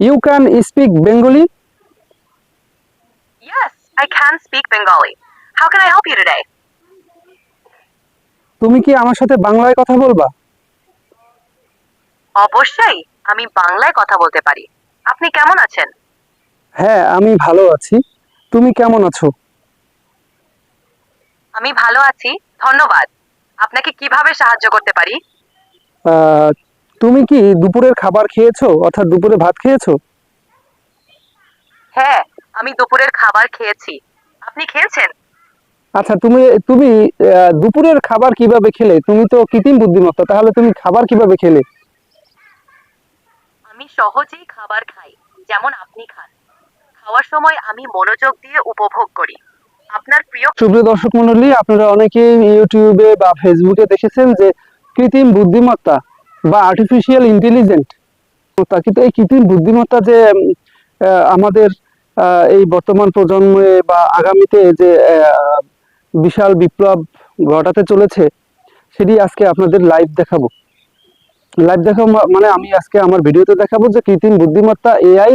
You can speak Bengali? Yes, I can speak Bengali. How can I help you today? তুমি কি আমার সাথে বাংলায় কথা বলবা? অবশ্যই আমি বাংলায় কথা বলতে পারি। আপনি কেমন আছেন? হ্যাঁ আমি ভালো আছি। তুমি কেমন আছো? আমি ভালো আছি ধন্যবাদ। আপনাকে কীভাবে সাহায্য করতে পারি? আহ, তুমি কি দুপুরের খাবার খেয়েছো? অর্থাৎ দুপুরে ভাত খেয়েছো? হ্যাঁ আমি দুপুরের খাবার খেয়েছি। আপনি খেয়েছেন? আচ্ছা তুমি তুমি দুপুরের খাবার কীভাবে খেলে? তুমি তো কৃত্রিম বুদ্ধিমত্তা তাহলে তুমি খাবার কীভাবে খেলে? আমি সহজেই খাবার খাই যেমন আপনি খান। খাওয়ার সময় আমি মনোযোগ দিয়ে উপভোগ করি। আপনার প্রিয় সুপ্রিয় দর্শক মন্ডলী আপনারা অনেকেই ইউটিউবে বা ফেসবুকে দেখেছেন যে কৃত্রিম বুদ্ধিমত্তা বা আর্টিফিশিয়াল ইন্টেলিজেন্ট তা কিন্তু এই কৃত্রিম বুদ্ধিমত্তা যে আমাদের এই বর্তমান প্রজন্মে বা আগামীতে যে বিশাল বিপ্লব ঘটাতে চলেছে, সেটি আজকে আপনাদের লাইভ দেখাবো। লাইভ দেখাবো মানে আমি আজকে আমার ভিডিওতে দেখাবো যে কৃত্রিম বুদ্ধিমত্তা এআই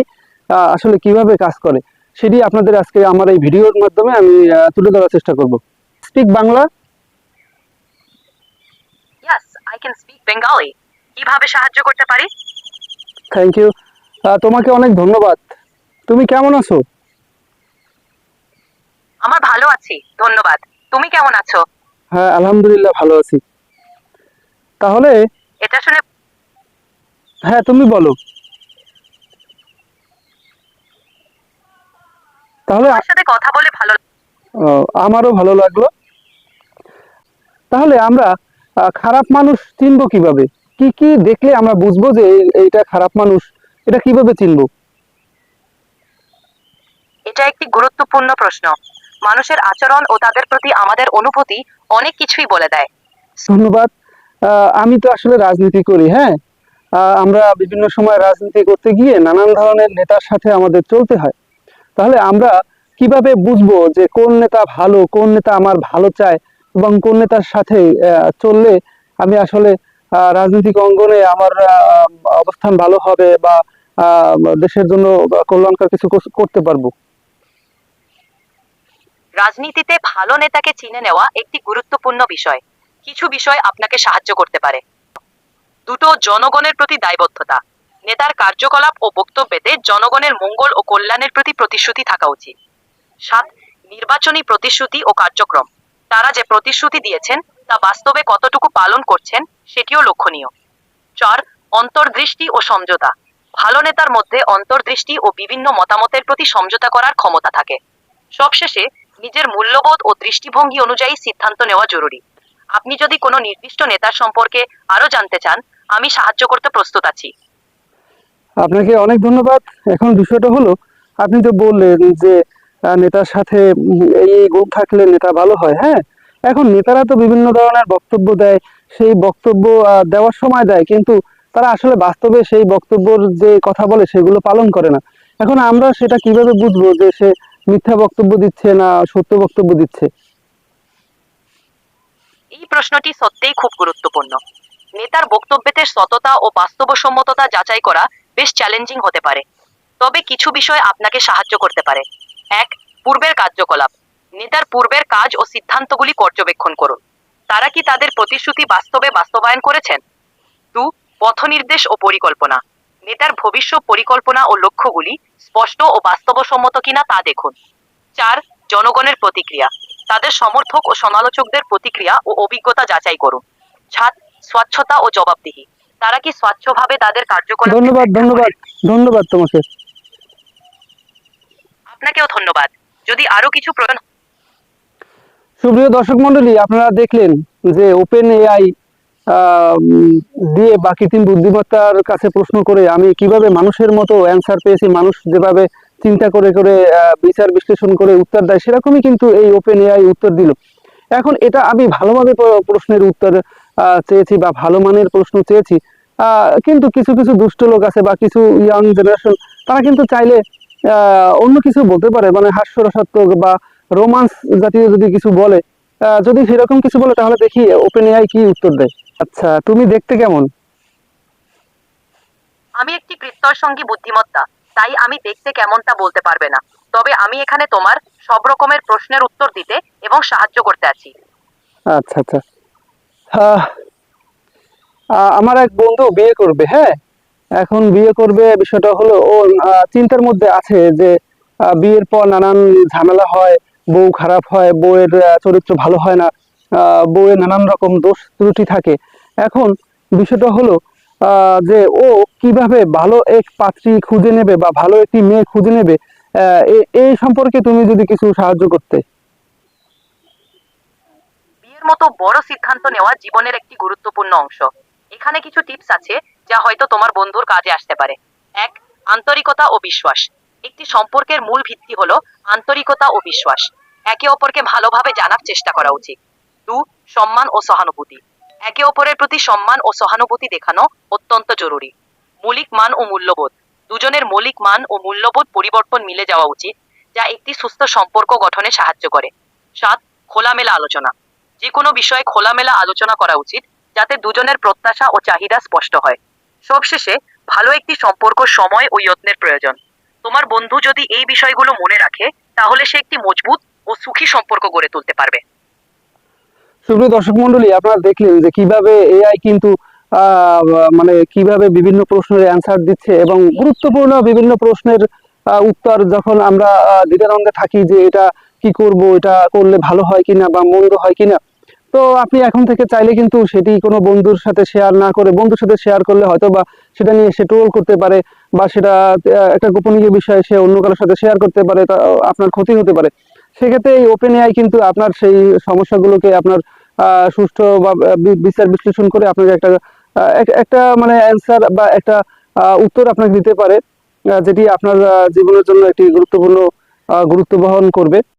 আসলে কীভাবে কাজ করে, সেটি আপনাদের আজকে আমার এই ভিডিওর মাধ্যমে আমি তুলে ধরার চেষ্টা করব। Speak Bangla? Yes I can speak Bengali কীভাবে সাহায্য করতে পারি? থ্যাংক ইউ তোমাকে অনেক ধন্যবাদ। তুমি কেমন আছো? আমার ভালো আছি ধন্যবাদ। তুমি কেমন আছো? হ্যাঁ আলহামদুলিল্লাহ ভালো আছি। তাহলে এটা শুনে হ্যাঁ তুমি বলো। তাহলে সাথে কথা বলে ভালো আমারও ভালো লাগল। তাহলে আমরা খারাপ মানুষ চিনবো কীভাবে? কি কি দেখলে আমরা বুঝব যে এই- এইটা খারাপ মানুষ? এটা কীভাবে চিনবো? এটা একটি গুরুত্বপূর্ণ প্রশ্ন। মানুষের আচরণ ও তাদের প্রতি আমাদের অনুভূতি অনেক কিছুই বলে দেয়। ধন্যবাদ। আমি তো আসলে রাজনীতি করি হ্যাঁ? আমরা বিভিন্ন সময় রাজনীতি করতে গিয়ে নানান ধরনের নেতার সাথে আমাদের চলতে হয়। তাহলে আমরা কীভাবে বুঝব যে কোন নেতা ভালো কোন নেতা আমার ভালো চায় এবং কোন নেতার সাথে চললে আমি আসলে রাজনৈতিক অঙ্গনে আমার অবস্থান ভালো হবে বা দেশের জন্য কল্যাণকর কিছু করতে পারব। রাজনীতিতে ভালো নেতাকে চিনে নেওয়া একটি গুরুত্বপূর্ণ বিষয়। কিছু বিষয় আপনাকে সাহায্য করতে পারে। দুটো জনগণের প্রতি দায়বদ্ধতা। নেতার কার্যকলাপ ও বক্তব্যেতে জনগণের মঙ্গল ও কল্যাণের প্রতি প্রতিশ্রুতি থাকা উচিত। সাত, নির্বাচনী প্রতিশ্রুতি ও কার্যক্রম। তারা যে প্রতিশ্রুতি দিয়েছেন তা বাস্তবে কতটুকু পালন করছেন সেটিও লক্ষণীয়। চার, অন্তর্দৃষ্টি ও সমঝোতা। ভালো নেতার মধ্যে অন্তর্দৃষ্টি ও বিভিন্ন মতামতের প্রতি সমঝোতা করার ক্ষমতা থাকে। সবশেষে, নিজের মূল্যবোধ ও দৃষ্টিভঙ্গি অনুযায়ী সিদ্ধান্ত নেওয়া জরুরি। আপনি যদি কোনো নির্দিষ্ট নেতার সম্পর্কে আরও জানতে চান, আমি সাহায্য করতে প্রস্তুত আছি। আপনাকে অনেক ধন্যবাদ। এখন বিষয়টা হলো, আপনি তো বললেন যে নেতার সাথে এই গুণ থাকলে নেতা ভালো হয় হ্যাঁ? এখন নেতারা তো বিভিন্ন ধরনের বক্তব্য দেয়, সেই বক্তব্য দেওয়ার সময় দেয়, কিন্তু তারা আসলে বাস্তবে সেই বক্তব্যর যে কথা বলে সেগুলো পালন করে না। এখন আমরা সেটা কীভাবে বুঝব যে সে মিথ্যা বক্তব্য দিচ্ছে না সত্য বক্তব্য দিচ্ছে? এই প্রশ্নটি সত্যিই খুব গুরুত্বপূর্ণ। নেতার বক্তব্যেতে সততা ও বাস্তবসম্মততা যাচাই করা বেশ চ্যালেঞ্জিং হতে পারে। তবে কিছু বিষয় আপনাকে সাহায্য করতে পারে। এক, পূর্বের কার্যকলাপ। নেতার পূর্বের কাজ ও সিদ্ধান্তগুলি পর্যবেক্ষণ করুন। তারা কি তাদের প্রতিশ্রুতি বাস্তবে বাস্তবায়ন করেছেন? দু পথনির্দেশ ও পরিকল্পনা। নেতার ভবিষ্যৎ পরিকল্পনা ও লক্ষ্যগুলি স্পষ্ট ও বাস্তবসম্মত কিনা তা দেখুন। চার জনগণের প্রতিক্রিয়া। তাদের সমর্থক ও সমালোচকদের প্রতিক্রিয়া ও অভিজ্ঞতা যাচাই করুন। সাত স্বচ্ছতা ও জবাবদিহি। তারা কি স্বচ্ছভাবে তাদের কার্যকলাপ ধন্যবাদ ধন্যবাদ ধন্যবাদ তোমাকে। আপনাকেও ধন্যবাদ। যদি আরও কিছু প্রয়োজন সুপ্রিয় দর্শক মন্ডলী, আপনারা দেখলেন যে ওপেন এআই দিয়ে বা কৃত্রিম বুদ্ধিমত্তার কাছে প্রশ্ন করে আমি কীভাবে মানুষের মতো অ্যান্সার পেয়েছি, মানুষ যেভাবে চিন্তা করে করে বিচার বিশ্লেষণ করে উত্তর দেয়, সেরকমই কিন্তু এই ওপেন এআই উত্তর দিল। এখন এটা আমি ভালোভাবে প্র- প্রশ্নের উত্তর চেয়েছি বা ভালো মানের প্রশ্ন চেয়েছি। কিন্তু কিছু কিছু দুষ্ট লোক আছে বা কিছু ইয়াং জেনারেশন তারা কিন্তু চাইলে অন্য কিছু বলতে পারে মানে হাস্যরসাত্মক বা রোমান্স জাতীয় যদি কিছু বলে যদি সেরকম কিছু বলে তাহলে দেখি ওপেন এআই কি উত্তর দেয়। আচ্ছা তুমি দেখতে কেমন? আমি একটি কৃত্তর সঙ্গী বুদ্ধিমত্তা তাই আমি দেখতে কেমন তা বলতে পারবে না। তবে আমি এখানে তোমার সব রকমের প্রশ্নের উত্তর দিতে এবং সাহায্য করতে আছি। আচ্ছা আচ্ছা। আমার এক বন্ধু বিয়ে করবে হ্যাঁ? এখন বিয়ে করবে বিষয়টা হলো ও চিন্তার মধ্যে আছে যে বিয়ের পর নানান ঝামেলা হয় বউ খারাপ হয়, বউয়ের চরিত্র ভালো হয় না বউয়ের নানান রকম দোষ ত্রুটি থাকে। এখন বিষয়টা হলো যে ও কীভাবে ভালো এক পাত্রী খুঁজে নেবে বা ভালো একটি মেয়ে খুঁজে নেবে এই সম্পর্কে তুমি যদি কিছু সাহায্য করতে। বিয়ের মতো বড় সিদ্ধান্ত নেওয়া জীবনের একটি গুরুত্বপূর্ণ অংশ। এখানে কিছু টিপস আছে যা হয়তো তোমার বন্ধুর কাজে আসতে পারে। এক, আন্তরিকতা ও বিশ্বাস। একটি সম্পর্কের মূল ভিত্তি হলো আন্তরিকতা ও বিশ্বাস। একে অপরকে ভালোভাবে জানার চেষ্টা করা উচিত। দু, সম্মান ও সহানুভূতি। একে অপরের প্রতি সম্মান ও সহানুভূতি দেখানো অত্যন্ত জরুরি। মৌলিক মান ও মূল্যবোধ। দুজনের মৌলিক মান ও মূল্যবোধ পরিবর্তন মিলে যাওয়া উচিত, যা একটি সুস্থ সম্পর্ক গঠনে সাহায্য করে। সাত, খোলামেলা আলোচনা। যে কোনো বিষয়ে খোলামেলা আলোচনা করা উচিত, যাতে দুজনের প্রত্যাশা ও চাহিদা স্পষ্ট হয়। সবশেষে, ভালো একটি সম্পর্ক সময় ও যত্নের প্রয়োজন। তোমার বন্ধু যদি এই বিষয়গুলো মনে রাখে, তাহলে সে একটি মজবুত ও সুখী সম্পর্ক গড়ে তুলতে পারবে। সুপ্রিয় দর্শক মন্ডলী আপনারা দেখলেন যে কীভাবে এআই কিন্তু মানে কীভাবে বিভিন্ন প্রশ্নের অ্যান্সার দিচ্ছে এবং গুরুত্বপূর্ণ বিভিন্ন প্রশ্নের উত্তর যখন আমরা আহ, দ্বিধাদ্বন্দ্বে থাকি যে এটা কি করব এটা করলে ভালো হয় কিনা বা মন্দ হয় কিনা। তো আপনি এখন থেকে চাইলে কিন্তু সেটি কোনো বন্ধুর সাথে শেয়ার না করে বন্ধুর সাথে শেয়ার করলে হয়তো বা সেটা নিয়ে সে ট্রোল করতে পারে বা সেটা একটা গোপনীয় বিষয় সে অন্য কারোর সাথে শেয়ার করতে পারে তা আপনার ক্ষতি হতে পারে। সেক্ষেত্রে এই ওপেন এআই কিন্তু আপনার সেই সমস্যাগুলোকে আপনার সুষ্ঠু বা বিচার বিশ্লেষণ করে আপনাকে একটা একটা মানে অ্যান্সার বা একটা উত্তর আপনাকে দিতে পারে যেটি আপনার জীবনের জন্য একটি গুরুত্বপূর্ণ গুরুত্ব বহন করবে।